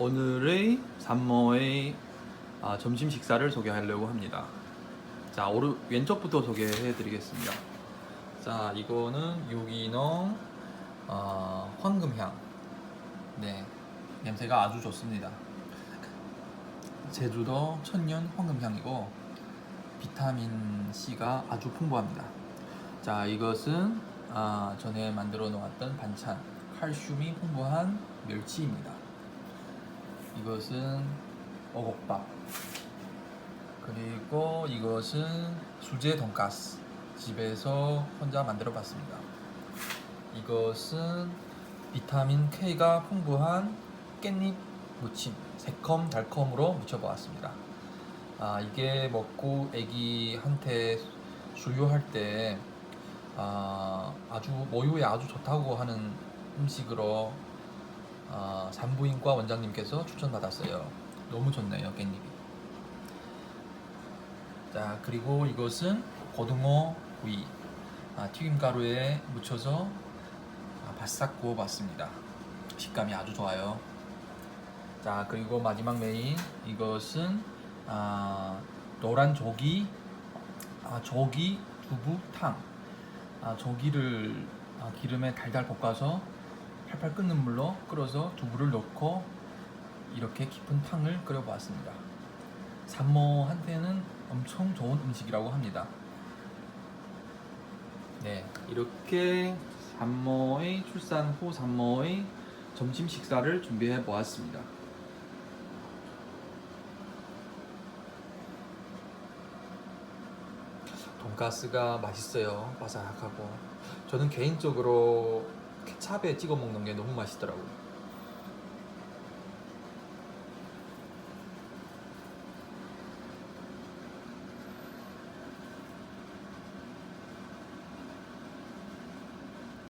오늘의 산모의 아, 점심 식사를 소개하려고 합니다. 자, 오른 왼쪽부터 소개해 드리겠습니다. 자, 이거는 유기농 어, 황금향. 네, 냄새가 아주 좋습니다. 제주도 천년 황금향이고 비타민 C가 아주 풍부합니다. 자, 이것은 아, 전에 만들어 놓았던 반찬 칼슘이 풍부한 멸치입니다. 이것은 어곡밥. 그리고 이것은 수제 돈가스. 집에서 혼자 만들어 봤습니다. 이것은 비타민 K가 풍부한 깻잎 무침. 새콤 달콤으로 무쳐보았습니다. 아, 이게 먹고 애기한테 수유할 때 아, 아주 모유에 아주 좋다고 하는 음식으로 아, 산부인과 원장님께서 추천받았어요. 너무 좋네요, 깻잎이. 자, 그리고 이것은 고등어 구이. 아, 튀김가루에 묻혀서 아, 바싹 구워봤습니다. 식감이 아주 좋아요. 자, 그리고 마지막 메인 이것은 아, 노란 조기 아, 조기 두부탕. 아, 조기를 아, 기름에 달달 볶아서 팔팔 끓는 물로 끓여서 두부를 넣고 이렇게 깊은 탕을 끓여보았습니다. 산모한테는 엄청 좋은 음식이라고 합니다. 네, 이렇게 산모의 출산 후 산모의 점심 식사를 준비해 보았습니다. 돈가스가 맛있어요. 바삭하고. 저는 개인적으로 케찹에 찍어 먹는 게 너무 맛있더라고요.